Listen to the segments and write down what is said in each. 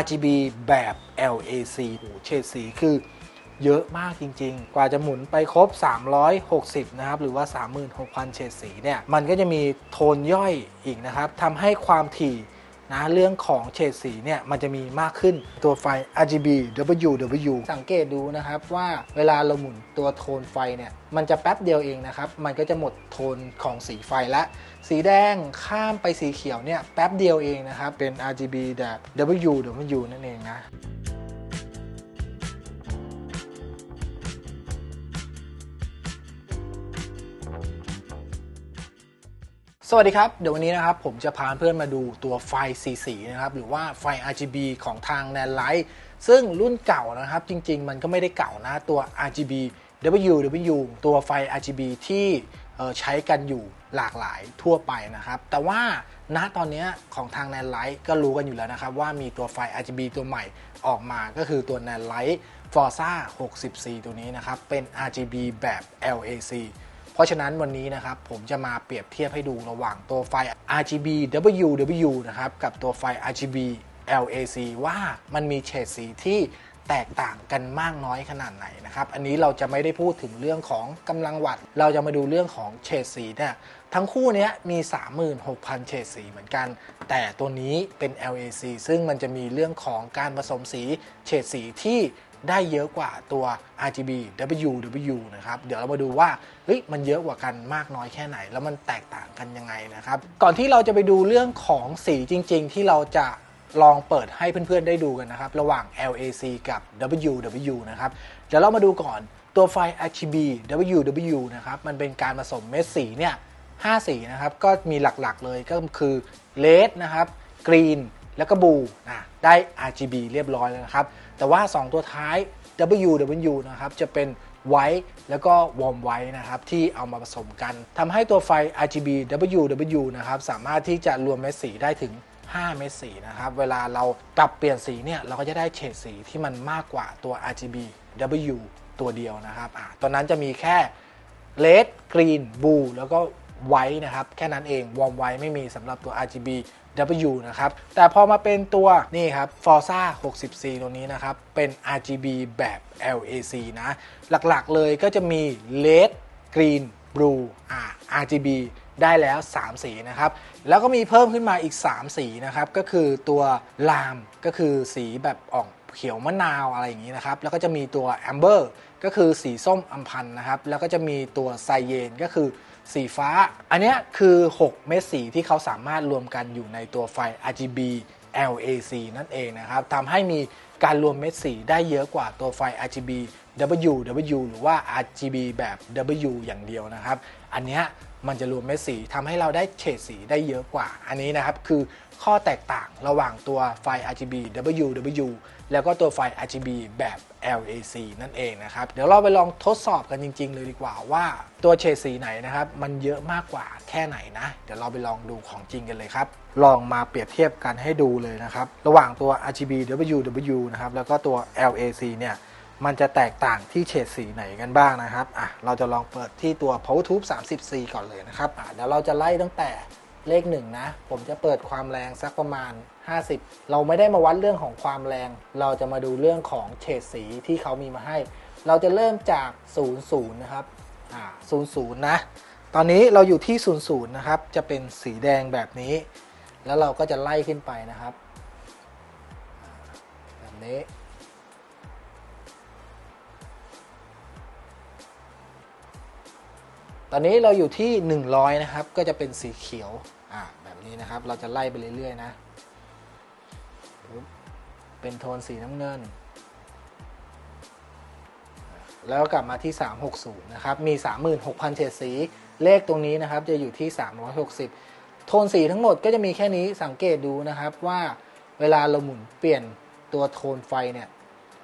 RGB แบบ LAC โอ้เฉดสีคือเยอะมากจริง ๆ กว่าจะหมุนไปครบ 360 นะครับ หรือว่า 36,000 เฉดสีเนี่ย มันก็จะมีโทนย่อยอีกนะครับ ทำให้ความถี่ นะเรื่องของเฉดสีเนี่ยมันจะมีมากขึ้นตัวไฟ RGB WW สังเกตดูนะครับว่าเวลาเราหมุนตัวโทนไฟเนี่ยมันจะแป๊บเดียวเองนะครับ มันก็จะหมดโทนของสีไฟละ สีแดงข้ามไปสีเขียวเนี่ยแป๊บเดียวเองนะครับ เป็น RGB แบบ WW นั่นเองนะ สวัสดีครับ เดี๋ยววันนี้นะครับผมจะพาเพื่อนมาดูตัวไฟสีสีนะครับหรือว่าไฟ RGB ของทาง n a n l i g h t ซึ่งรุ่นเก่านะครับ จริง ๆ มันก็ไม่ได้เก่านะตัว RGB WW ตัวไฟ RGB ที่ใช้กันอยู่หลากหลายทั่วไปนะครับ แต่ว่าณตอนนี้ของทาง n a n l i g h t ก็รู้กันอยู่แล้วนะครับ ว่ามีตัวไฟ RGB ตัวใหม่ออกมาก็คือตัว n a n l i g h t Forza 60C ตัวนี้นะครับ เป็น RGB แบบ LAC เพราะฉะนั้นวันนี้นะครับผมจะมาเปรียบเทียบให้ดูระหว่างตัวไฟ RGB WW นะครับกับตัวไฟ RGB LAC ว่ามันมีเฉดสีที่แตกต่างกันมากน้อยขนาดไหนนะครับ อันนี้เราจะไม่ได้พูดถึงเรื่องของกำลังวัตต์เราจะมาดูเรื่องของเฉดสีเนี่ย ทั้งคู่นี้มี 36,000 เฉดสีเหมือนกัน แต่ตัวนี้เป็น LAC ซึ่งมันจะมีเรื่องของการผสมสีเฉดสีที่ ได้เยอะกว่าตัว RGB WW นะครับ เดี๋ยวเรามาดูว่าเฮ้ยมันเยอะกว่ากันมากน้อยแค่ไหน แล้วมันแตกต่างกันยังไงนะครับ ก่อนที่เราจะไปดูเรื่องของสีจริง ๆ ที่เราจะลองเปิดให้เพื่อนๆได้ดูกันนะครับ ระหว่าง LAC กับ WW นะครับ เดี๋ยวเรามาดูก่อนตัวไฟ RGB WW นะครับ มันเป็นการผสมเม็ดสีเนี่ย5สีนะครับ ก็มีหลักๆเลยก็คือ Red นะครับ Green แล้วก็บูนะ ได้ RGB เรียบร้อยแล้วนะครับ แต่ว่า 2 ตัวท้าย WW นะครับจะเป็นไวท์แล้วก็วอร์มไวท์นะครับที่เอามาผสมกันทำให้ตัวไฟ RGB WW นะครับสามารถที่จะรวมเม็ดสีได้ถึง 5 เม็ดสีนะครับ เวลาเราปรับเปลี่ยนสีเนี่ยเราก็จะได้เฉดสีที่มันมากกว่าตัว RGB W ตัวเดียวนะครับอตอนนั้นจะมีแค่เลดกรีนบูแล้วก็ไวท์นะครับ แค่นั้นเองวอร์มไวท์ไม่มีสำหรับตัว RGB W นะครับ แต่พอมาเป็นตัวนี่ครับ Forza 60C ตัวนี้นะครับ เป็น RGB แบบ LAC นะ หลักๆเลยก็จะมี Red Green Blue อ่า RGB ได้แล้ว 3 สีนะครับ แล้วก็มีเพิ่มขึ้นมาอีก 3 สีนะครับ ก็คือตัวลามก็คือสีแบบออกเขียวมะนาวอะไรอย่างนี้นะครับ แล้วก็จะมีตัว Amber ก็คือสีส้มอัมพันนะครับ แล้วก็จะมีตัวไซเยนก็คือ สีฟ้า อันนี้คือ 6 เม็ดสีที่เขาสามารถรวมกันอยู่ในตัวไฟ RGB LAC นั่นเองนะครับทำให้มีการรวมเม็ดสีได้เยอะกว่าตัวไฟ RGB WW หรือว่า RGB แบบ W อย่างเดียวนะครับ อันนี้มันจะรวมเม็ดสีทำให้เราได้เฉดสีได้เยอะกว่า อันนี้นะครับคือ ข้อแตกต่างระหว่างตัวไฟ RGB WW แล้วก็ตัวไฟ RGB แบบ LAC นั่นเองนะครับ เดี๋ยวเราไปลองทดสอบกันจริง ๆ เลยดีกว่าว่าตัวเฉดสีไหนนะครับ มันเยอะมากกว่าแค่ไหนนะ เดี๋ยวเราไปลองดูของจริงกันเลยครับ ลองมาเปรียบเทียบกันให้ดูเลยนะครับ ระหว่างตัว RGB WW นะครับ แล้วก็ตัว LAC เนี่ย มันจะแตกต่างที่เฉดสีไหนกันบ้างนะครับ อะ เราจะลองเปิดที่ตัว PowerTube 30C ก่อนเลยนะครับ อะ เดี๋ยวเราจะไล่ตั้งแต่ เลขหนึ่งนะ ผมจะเปิดความแรงสักประมาณ 50 เราไม่ได้มาวัดเรื่องของความแรง เราจะมาดูเรื่องของเฉดสีที่เขามีมาให้ เราจะเริ่มจาก 00 นะครับอ่า00 นะ ตอนนี้เราอยู่ที่ 00 นะครับ จะเป็นสีแดงแบบนี้ แล้วเราก็จะไล่ขึ้นไปนะครับ แบบนี้ตอนนี้เราอยู่ที่ 100 นะครับ ก็จะเป็นสีเขียว นี้นะครับ เราจะไล่ไปเรื่อยๆนะ เป็นโทนสีน้ำเงิน แล้วกลับมาที่ 360 นะครับ มี 36,000 เฉดสี เลขตรงนี้นะครับจะอยู่ที่ 360 โทนสีทั้งหมดก็จะมีแค่นี้สังเกตดูนะครับว่าเวลาเราหมุนเปลี่ยนตัวโทนไฟเนี่ย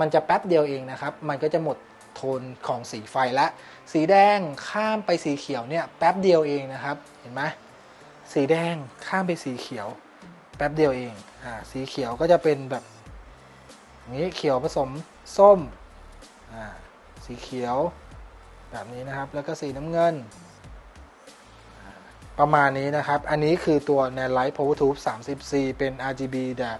มันจะแป๊บเดียวเองนะครับ มันก็จะหมดโทนของสีไฟละ สีแดงข้ามไปสีเขียวเนี่ยแป๊บเดียวเองนะครับ เห็นไหม สีแดงข้ามไปสีเขียว แป๊บเดียวเองอ่าสีเขียวก็จะเป็นแบบนี้เขียวผสมส้มอ่าสีเขียวแบบนี้นะครับ แล้วก็สีน้ำเงิน ประมาณนี้นะครับ อันนี้คือตัว n a n Light Power Tube 30C เป็น RGB แบบ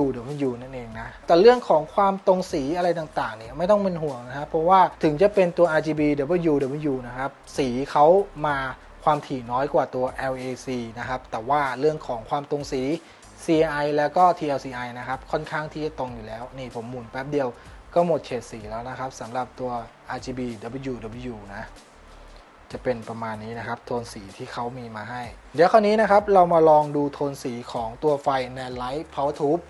W W นั่นเองนะ แต่เรื่องของความตรงสีอะไรต่างๆ เนี่ยไม่ต้องเป็นห่วงนะครับ เพราะว่าถึงจะเป็นตัว RGB W W นะครับ สีเขามา ความถี่น้อยกว่าตัว LAC นะครับ แต่ว่าเรื่องของความตรงสี CI แล้วก็ TLCI นะครับ ค่อนข้างที่จะตรงอยู่แล้ว นี่ผมหมุนแป๊บเดียวก็หมดเฉดสีแล้วนะครับสำหรับตัว RGB W W นะ จะเป็นประมาณนี้นะครับ โทนสีที่เขามีมาให้ เดี๋ยวคราวนี้นะครับ เรามาลองดูโทนสีของตัวไฟ n a n Light Power Tube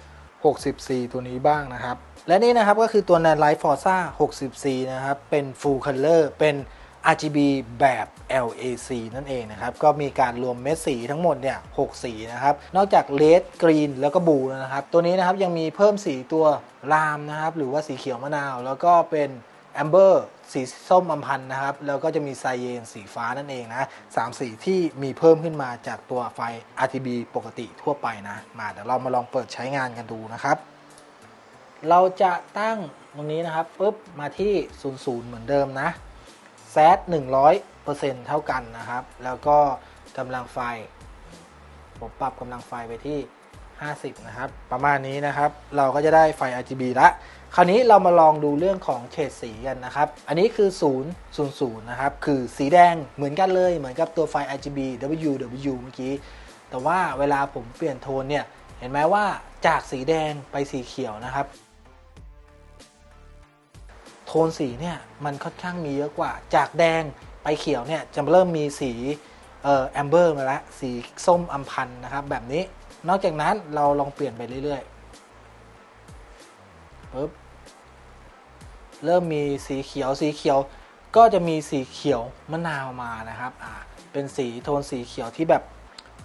60C ตัวนี้บ้างนะครับ และนี่นะครับก็คือตัว n a n Light Forza 60C นะครับ เป็น Full Color เป็น RGB แบบ LAC นั่นเองนะครับ ก็มีการรวมเม็ดสีทั้งหมดเนี่ย6สีนะครับ นอกจากเลดกรีนแล้วก็บูนะครับ ตัวนี้นะครับยังมีเพิ่มสีตัวรามนะครับ หรือว่าสีเขียวมะนาว แล้วก็เป็นแอมเบอร์สีส้มอัมพันธ์นะครับ แล้วก็จะมีไซเยนสีฟ้านั่นเองนะสามสีที่มีเพิ่มขึ้นมาจากตัวไฟ RGB ปกติทั่วไปนะ มาเดี๋ยวเรามาลองเปิดใช้งานกันดูนะครับ เราจะตั้งตรงนี้นะครับปุ๊บมาที่ 00 เหมือนเดิมนะ แซด100%เท่ากันนะครับ แล้วก็กำลังไฟ ผมปรับกำลังไฟไปที่ 50 นะครับ ประมาณนี้นะครับ เราก็จะได้ไฟ RGB ละคราวนี้เรามาลองดูเรื่องของเฉดสีกันนะครับ อันนี้คือ 0 0 0 นะครับ คือสีแดงเหมือนกันเลย เหมือนกับตัวไฟ RGB WW เมื่อกี้ แต่ว่าเวลาผมเปลี่ยนโทนเนี่ย เห็นไหมว่าจากสีแดงไปสีเขียวนะครับ นสีเนี่ยมันค่อนข้างมีเยอะกว่า จากแดงไปเขียวเนี่ยจะเริ่มมีสีเอ่อแอมเบอร์มาแล้วสีส้มอัมพันนะครับแบบนี้ นอกจากนั้นเราลองเปลี่ยนไปเรื่อยๆปึ๊บเริ่มมีสีเขียวสีเขียวก็จะมีสีเขียวมะนาวมานะครับอ่าเป็นสีโทนสีเขียวที่แบบ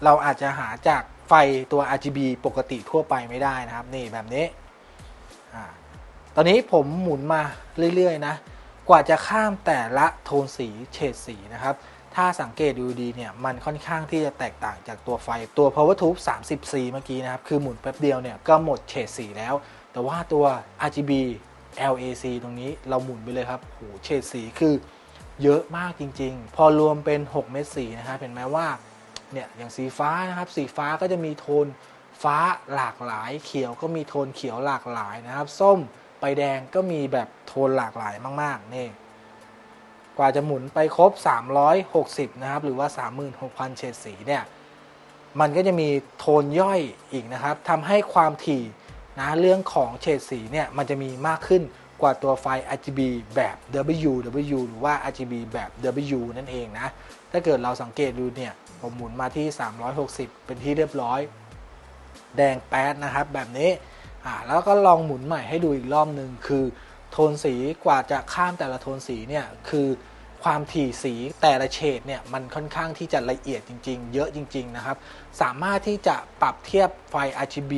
เราอาจจะหาจากไฟตัว RGB ปกติทั่วไปไม่ได้นะครับ นี่แบบนี้อ่า ตอนนี้ผมหมุนมาเรื่อยๆนะ กว่าจะข้ามแต่ละโทนสีเฉดสีนะครับ ถ้าสังเกตดูดีเนี่ยมันค่อนข้างที่จะแตกต่างจากตัวไฟตัว Power Tube 30C เมื่อกี้นะครับ คือหมุนแป๊บเดียวเนี่ยก็หมดเฉดสีแล้ว แต่ว่าตัว RGB LAC ตรงนี้เราหมุนไปเลยครับโหเฉดสีคือเยอะมากจริง ๆ พอรวมเป็น6เม็ดสีนะครับเห็นไหมว่าเนี่ยอย่างสีฟ้านะครับสีฟ้าก็จะมีโทนฟ้าหลากหลาย เขียวก็มีโทนเขียวหลากหลายนะครับ ส้ม ไปแดงก็มีแบบโทนหลากหลายมาก ๆ นี่ กว่าจะหมุนไปครบ 360 นะครับ หรือว่า 36,000 เฉดสีเนี่ย มันก็จะมีโทนย่อยอีกนะครับทำให้ความถี่นะเรื่องของเฉดสีเนี่ย มันจะมีมากขึ้นกว่าตัวไฟ RGB แบบ W W หรือว่า RGB แบบ W นั่นเองนะ ถ้าเกิดเราสังเกตดูเนี่ย ผมหมุนมาที่ 360 เป็นที่เรียบร้อย แดงแป๊ดนะครับแบบนี้ อ่าแล้วก็ลองหมุนใหม่ให้ดูอีกรอบหนึ่งคือ โทนสีกว่าจะข้ามแต่ละโทนสีเนี่ยคือความถี่สีแต่ละเฉดเนี่ยมันค่อนข้างที่จะละเอียดจริง ๆ เยอะจริง ๆ นะครับ สามารถที่จะปรับเทียบไฟ RGB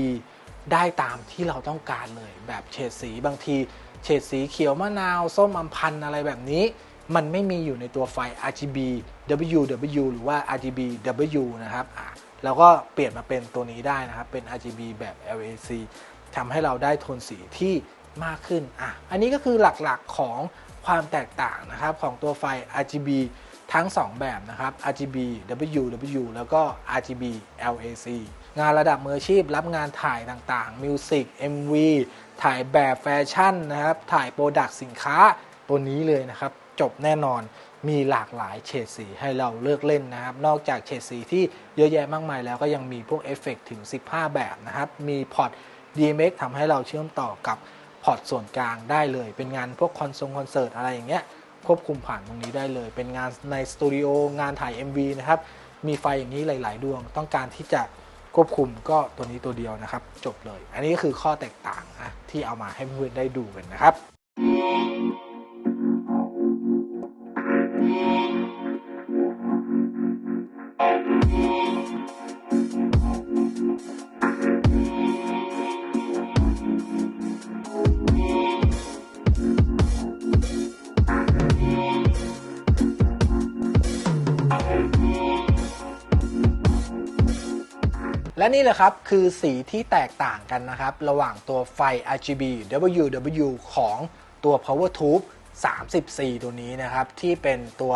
ได้ตามที่เราต้องการเลย แบบเฉดสีบางทีเฉดสีเขียวมะนาว ส้มอัมพันอะไรแบบนี้ มันไม่มีอยู่ในตัวไฟ RGB WW หรือว่า RGB W นะครับ แล้วก็เปลี่ยนมาเป็นตัวนี้ได้นะครับ เป็น RGB แบบ LAC ทำให้เราได้โทนสีที่มากขึ้นอะอันนี้ก็คือหลักๆของความแตกต่างนะครับของตัวไฟ RGB ทั้ง 2 แบบนะครับ RGB WW แล้วก็ RGB LAC งานระดับมืออาชีพรับงานถ่ายต่างๆมิวสิก MV ถ่ายแบบแฟชั่นนะครับ ถ่ายโปรดักต์สินค้าตัวนี้เลยนะครับ จบแน่นอนมีหลากหลายเฉดสีให้เราเลือกเล่นนะครับ นอกจากเฉดสีที่เยอะแยะมากมายแล้วก็ยังมีพวกเอฟเฟกถึง 15 แบบนะครับ มีพอร์ต DMX ทำให้เราเชื่อมต่อกับพอร์ตส่วนกลางได้เลย เป็นงานพวกคอนเสิร์ตคอนเสิร์ตอะไรอย่างเงี้ยควบคุมผ่านตรงนี้ได้เลย เป็นงานในสตูดิโองานถ่าย MV นะครับ มีไฟอย่างนี้หลาย ๆ ดวง ต้องการที่จะควบคุมก็ตัวนี้ตัวเดียวนะครับ จบเลย อันนี้ก็คือข้อแตกต่างนะที่เอามาให้เพื่อนได้ดูกันนะครับ และนี่แหละครับคือสีที่แตกต่างกันนะครับ ระหว่างตัวไฟ RGB WW ของตัว Power Tube 30 C ตัวนี้นะครับ ที่เป็นตัว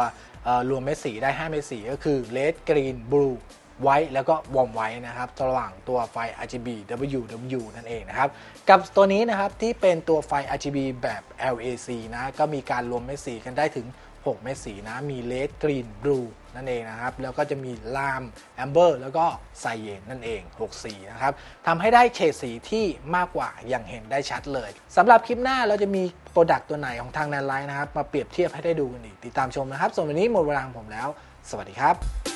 รวมเม็ดสีได้ 5 เม็ดสีก็คือ Red Green Blue ไว้แล้วก็วอมไว้นะครับระหว่างตัวไฟ RGB WW นั่นเองนะครับ กับตัวนี้นะครับที่เป็นตัวไฟ RGB แบบ LAC นะ ก็มีการรวมเม็ดสีกันได้ถึง 6 เม็ดสีนะ มีเลดกรีนบลูนั่นเองนะครับ แล้วก็จะมีลามแอมเบอร์แล้วก็ไซเยนนั่นเอง 6 สีนะครับทำให้ได้เฉดสีที่มากกว่าอย่างเห็นได้ชัดเลยสำหรับคลิปหน้าเราจะมีโปรดักต์ตัวไหนของทางแนนไลน์นะครับ มาเปรียบเทียบให้ได้ดูกันอีกติดตามชมนะครับ ส่วนวันนี้หมดเวลาของผมแล้ว สวัสดีครับ